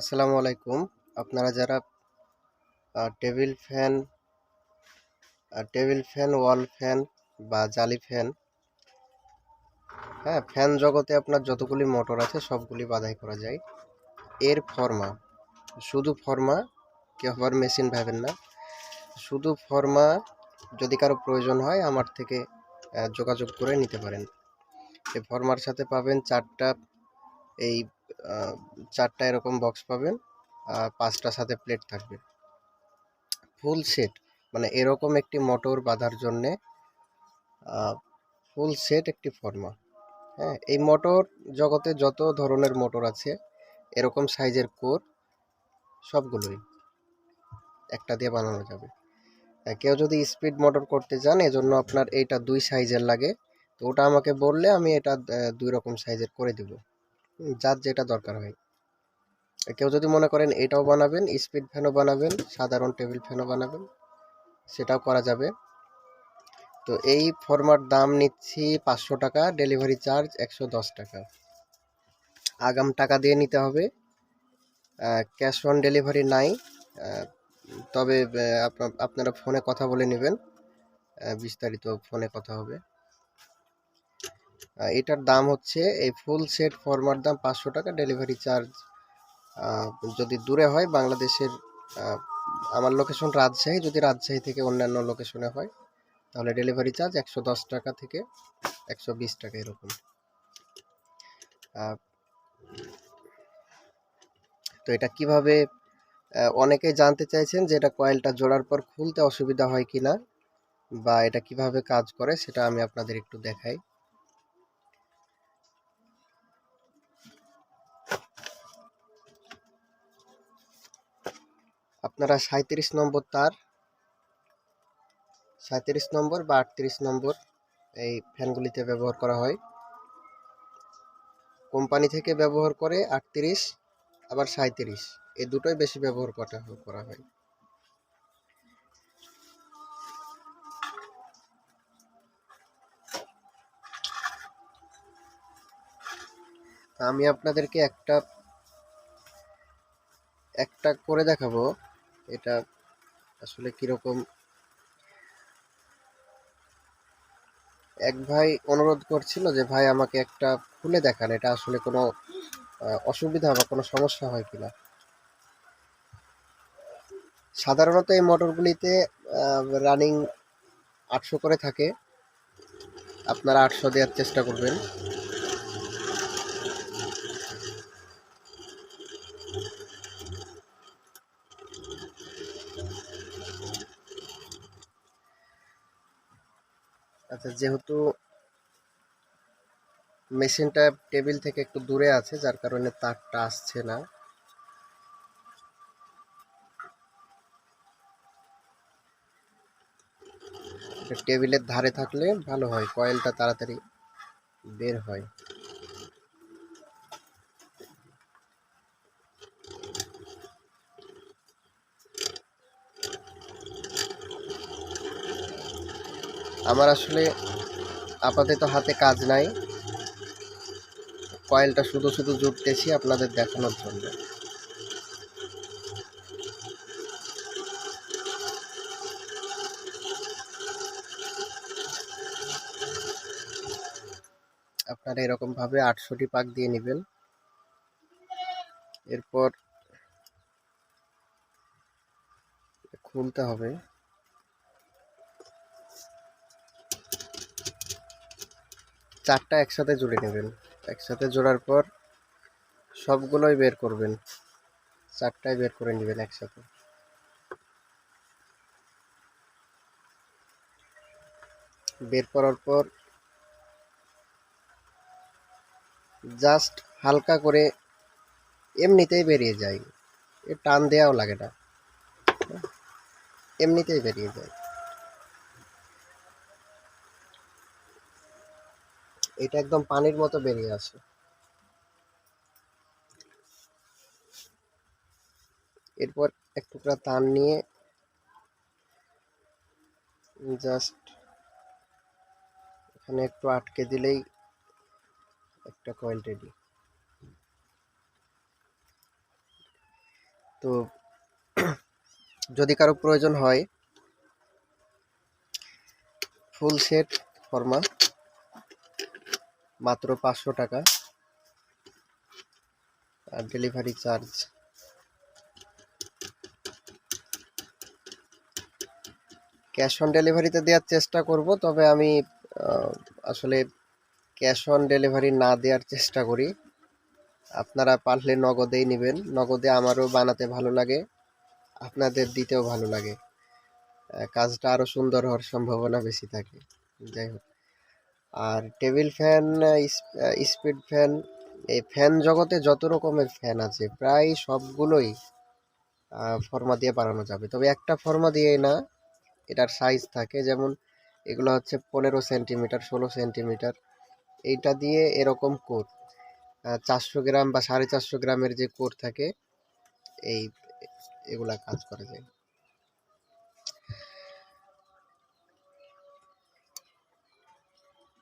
আসসালামু আলাইকুম। আপনারা যারা table fan table fan, wall fan বা জালি ফ্যান হ্যাঁ ফ্যান জগতে আপনার যতগুলি মোটর আছে সবগুলি বাধাই করা যায়। এর ফর্মা, শুধু ফর্মা কেউ আবার মেশিন ভাবেন না। শুধু ফর্মা যদি কারও প্রয়োজন হয় আমার থেকে যোগাযোগ করে নিতে পারেন। এই ফর্মার সাথে পাবেন চারটা, এই চারটা এরকম বক্স পাবেন পাঁচটা সাথে প্লেট থাকবে। ফুল সেট মানে এরকম একটি মোটর বাঁধার জন্যে ফুল সেট একটি ফর্মা হ্যাঁ এই মোটর জগতে যত ধরনের মোটর আছে, এরকম সাইজের কোর সবগুলোই একটা দিয়ে বানানো যাবে। কেউ যদি স্পিড মোটর করতে চান, এজন্য আপনার এইটা দুই সাইজের লাগে। তো ওটা আমাকে বললে আমি এটা দুই রকম সাইজের করে দিব। যার যেটা দরকার হয়। কেউ যদি মনে করেন এটাও বানাবেন, স্পিড ফ্যানও বানাবেন, সাধারণ টেবিল ফ্যানও বানাবেন, সেটাও করা যাবে। তো এই ফর্মার দাম নিচ্ছি পাঁচশো টাকা, ডেলিভারি চার্জ একশো দশ টাকা। আগাম টাকা দিয়ে নিতে হবে। ক্যাশ অন ডেলিভারি নাই। তবে আপনারা ফোনে কথা বলে নেবেন। বিস্তারিত ফোনে কথা হবে। এটার দাম হচ্ছে, এই ফুল সেট ফর্মার দাম পাঁচশো টাকা ডেলিভারি চার্জ যদি দূরে হয় বাংলাদেশের আমার লোকেশন রাজশাহী, যদি রাজশাহী থেকে অন্যান্য লোকেশনে হয়, তাহলে ডেলিভারি চার্জ একশো দশ টাকা থেকে একশো বিশ টাকা এরকম। তো এটা কীভাবে অনেকেই জানতে চাইছেন যে এটা কয়েলটা জোড়ার পর খুলতে অসুবিধা হয় কি না বা এটা কীভাবে কাজ করে সেটা আমি আপনাদের একটু দেখাই। আপনারা সাঁত্রিশ নম্বর তার সাঁত্রিশ নম্বর বা আটত্রিশ নম্বর এই ফ্যানগুলিতে ব্যবহার করা হয়। কোম্পানি থেকে ব্যবহার করে আটত্রিশ, আবার সাঁত্রিশ এই দুটোই বেশি ব্যবহার করা করা হয়। আমি আপনাদেরকে একটা একটা করে দেখাবো। এটা আসলে কীরকম? এক ভাই অনুরোধ করছিল যে, ভাই, আমাকে একটা খুলে দেখান, এটা আসলে কোনো অসুবিধা বা কোনো সমস্যা হয় কিনা সাধারণত এই মোটরগুলিতে রানিং আটশো করে থাকে। আপনারা আটশো দেওয়ার চেষ্টা করবেন। আচ্ছা যেহেতু মেশিনটা টেবিল থেকে একটু দূরে আছে, যার কারণে তারটা আসছে না। টেবিলের ধারে থাকলে ভালো হয়, কয়েলটা তাড়াতাড়ি বের হয়। আমার আসলে আপাতত হাতে কাজ নাই। কয়েলটা শুধু শুধু জুটতেছি আপনাদের দেখানোর জন্য। আপনারা এরকম ভাবে আটশোটি পাক দিয়ে নেবেন। এরপর খুলতে হবে। চারটা একসাথে জুড়ে নেবেন। একসাথে জোড়ার পর সবগুলোই বের করবেন। চারটায় বের করে নেবেন একসাথে। বের করার পর জাস্ট হালকা করে এমনিতেই বেরিয়ে যায়। এ টান দেওয়াও লাগে না। এমনিতেই বেরিয়ে যায়। এটা একদম পানির মতো বেরিয়ে আসে এরপর এক টুকরা তার নিয়ে জাস্ট এখানে একটু আটকে দিলেই একটা কয়েল রেডি তো যদি কারও প্রয়োজন হয় ফুল সেট ফর্মা মাত্র পাঁচশো টাকা। আর ডেলিভারি চার্জ ক্যাশ অন ডেলিভারিতে দেওয়ার চেষ্টা করব, তবে আমি আসলে ক্যাশ অন ডেলিভারি না দেওয়ার চেষ্টা করি। আপনারা পারলে নগদেই নেবেন। নগদে আমারও বানাতে ভালো লাগে, আপনাদের দিতেও ভালো লাগে। কাজটা আরও সুন্দর হওয়ার সম্ভাবনা বেশি থাকে। যাই হোক। আর টেবিল ফ্যান স্পিড ফ্যান, এই ফ্যান জগতে যত রকমের ফ্যান আছে, প্রায় সবগুলোই ফর্মা দিয়ে বানানো যাবে। তবে একটা ফর্মা দিয়ে না, এটার সাইজ থাকে, যেমন এগুলো হচ্ছে পনেরো সেন্টিমিটার, ষোলো সেন্টিমিটার। এইটা দিয়ে এরকম কোট চারশো গ্রাম বা সাড়ে চারশো গ্রামের যে কোট থাকে, এই, এগুলা কাজ করা যায়।